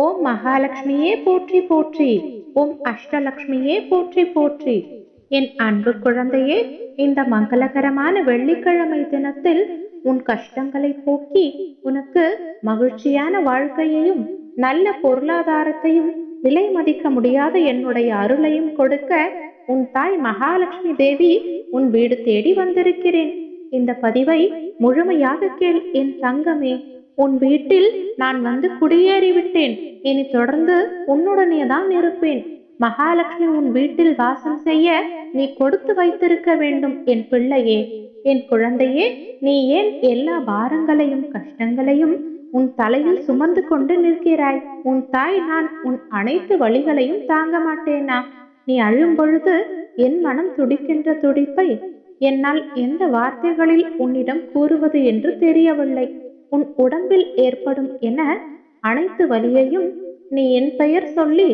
ஓம் மகாலட்சுமியே போற்றி போற்றி. ஓம் அஷ்டலட்சுமியே போற்றி போற்றி. என் அன்பு குழந்தையே இந்த மங்களகரமான வெள்ளிக்கிழமை தினத்தில் உன் கஷ்டங்களை போக்கி உனக்கு மகிழ்ச்சியான வாழ்க்கையையும் நல்ல பொருளாதாரத்தையும் விலை மதிக்க முடியாத என்னுடைய அருளையும் கொடுக்க உன் தாய் மகாலட்சுமி தேவி உன் வீடு தேடி வந்திருக்கிறேன். இந்த பதிவை முழுமையாக கேள் என் தங்கமே. உன் வீட்டில் நான் வந்து குடியேறிவிட்டேன். இனி தொடர்ந்து உன்னுடனே தான் இருப்பேன். மகாலட்சுமி உன் வீட்டில் வாசம் செய்ய நீ கொடுத்து வைத்திருக்க வேண்டும் என் பிள்ளையே. என் குழந்தையே நீ ஏன் எல்லா பாரங்களையும் கஷ்டங்களையும் உன் தலையில் சுமந்து கொண்டு நிற்கிறாய்? உன் தாய் நான் உன் அனைத்து வழிகளையும் தாங்க மாட்டேனா? நீ அழும் பொழுது என் மனம் துடிக்கின்ற துடிப்பை என்னால் எந்த வார்த்தைகளில் உன்னிடம் கூறுவது என்று தெரியவில்லை. உன் உடம்பில் ஏற்படும் என அனைத்து வலியையும் நீ என் பெயர் சொல்லி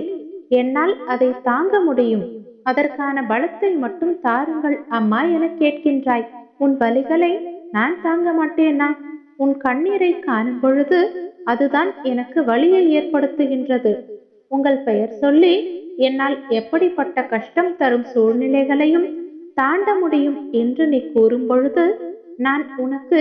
என்னால் அதை தாங்க முடியும். அதற்கான பலத்தை மட்டும் தாருங்கள் அம்மா என கேட்கின்றாய். உன் வலிகளை நான் தாங்க மாட்டேனா? உன் கண்ணீரை காணும் பொழுது அதுதான் எனக்கு வலியை ஏற்படுத்துகின்றது. உங்கள் பெயர் சொல்லி என்னால் எப்படிப்பட்ட கஷ்டம் தரும் சூழ்நிலைகளையும் தாண்ட முடியும் என்று நீ கூறும் பொழுது நான் உனக்கு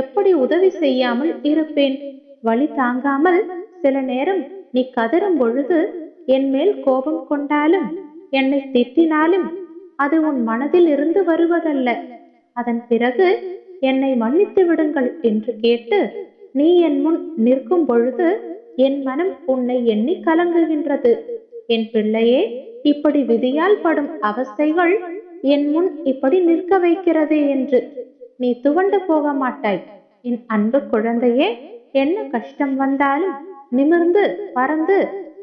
எப்படி உதவி செய்யாமல் இருப்பேன்? வழி தாங்காமல் சில நேரம் நீ கதறும் பொழுது என் மேல் கோபம் கொண்டாலும் என்னை திட்டினாலும் அது உன் மனதில் இருந்து வருவதல்ல. அதன் பிறகு என்னை மன்னித்து விடுங்கள் என்று கேட்டு நீ என் முன் நிற்கும் பொழுது என் மனம் உன்னை எண்ணி கலங்குகின்றது. என் பிள்ளையே இப்படி விதியால் படும் அவஸ்தைகள் என் முன் இப்படி நிற்க வைக்கிறதே என்று. நீ துவண்டு போக மாட்டாய். என் அன்பு குழந்தையே என்ன கஷ்டம் வந்தாலும் நிமிர்ந்து பறந்து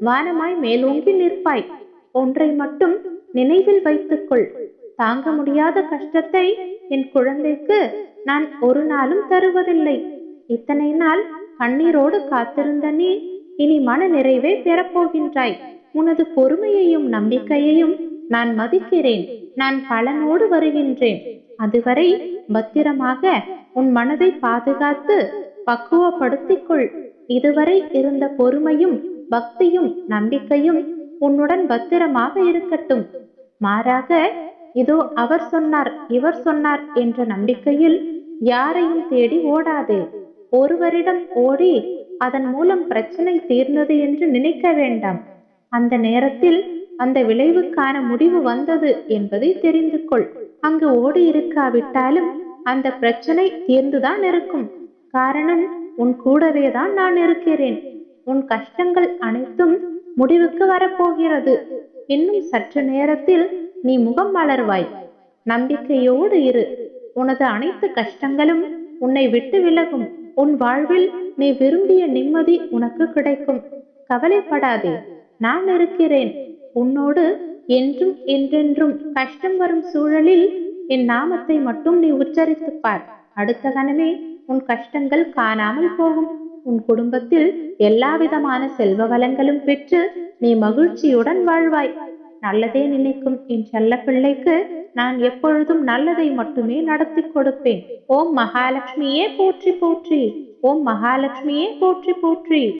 வானமாய் மேலோங்கி நிற்பாய். ஒன்றை மட்டும் நினைவில் வைத்துக்கொள். தாங்க முடியாத கஷ்டத்தை என் குழந்தைக்கு நான் ஒரு நாளும் தருவதில்லை. இத்தனை நாள் கண்ணீரோடு காத்திருந்த நீ இனி மன நிறைவை பெறப்போகின்றாய். உனது பொறுமையையும் நம்பிக்கையையும் நான் மதிக்கிறேன். நான் பலனோடு வருகின்றேன். அதுவரை பத்திரமாக உன் மனதை பாதுகாத்து பக்குவப்படுத்திக் கொள் இதுவரை இருந்த பொறுமையும் பக்தியும் நம்பிக்கையும் உன்னுடன் பத்திரமாக இருக்கட்டும். மாறாக இதோ அவர் சொன்னார் இவர் சொன்னார் என்ற நம்பிக்கையில் யாரையும் தேடி ஓடாதே. ஒருவரிடம் ஓடி அதன் மூலம் பிரச்சனை தீர்ந்தது என்று நினைக்க வேண்டாம். அந்த நேரத்தில் அந்த விளைவுக்கான முடிவு வந்தது என்பதை தெரிந்து கொள் அங்கு ஓடி இருக்காவிட்டாலும் அந்த பிரச்சனை தீர்ந்துதான் இருக்கும். காரணம் உன் கூடவே தான் நான் இருக்கிறேன். உன் கஷ்டங்கள் அனைத்தும் முடிவுக்கு வரப்போகிறது. இன்னும் சற்று நேரத்தில் நீ முகம் மலர்வாய். நம்பிக்கையோடு இரு. உனது அனைத்து கஷ்டங்களும் உன்னை விட்டு விலகும். உன் வாழ்வில் நீ விரும்பிய நிம்மதி உனக்கு கிடைக்கும். கவலைப்படாதே. நான் இருக்கிறேன். உன்னோடு என்றும் என்றென்றும் கஷ்டம் வரும் சூழலில் என் நாமத்தை மட்டும் நீ உச்சரித்து பார். அடுத்த கணமே உன் கஷ்டங்கள் காணாமல் போகும். உன் குடும்பத்தில் எல்லா விதமான செல்வ வளங்களும் பெற்று நீ மகிழ்ச்சியுடன் வாழ்வாய். நல்லதே நினைக்கும் என் செல்ல பிள்ளைக்கு நான் எப்பொழுதும் நல்லதை மட்டுமே நடத்தி கொடுப்பேன். ஓம் மகாலட்சுமியே போற்றி போற்றி. ஓம் மகாலட்சுமியே போற்றி போற்றி.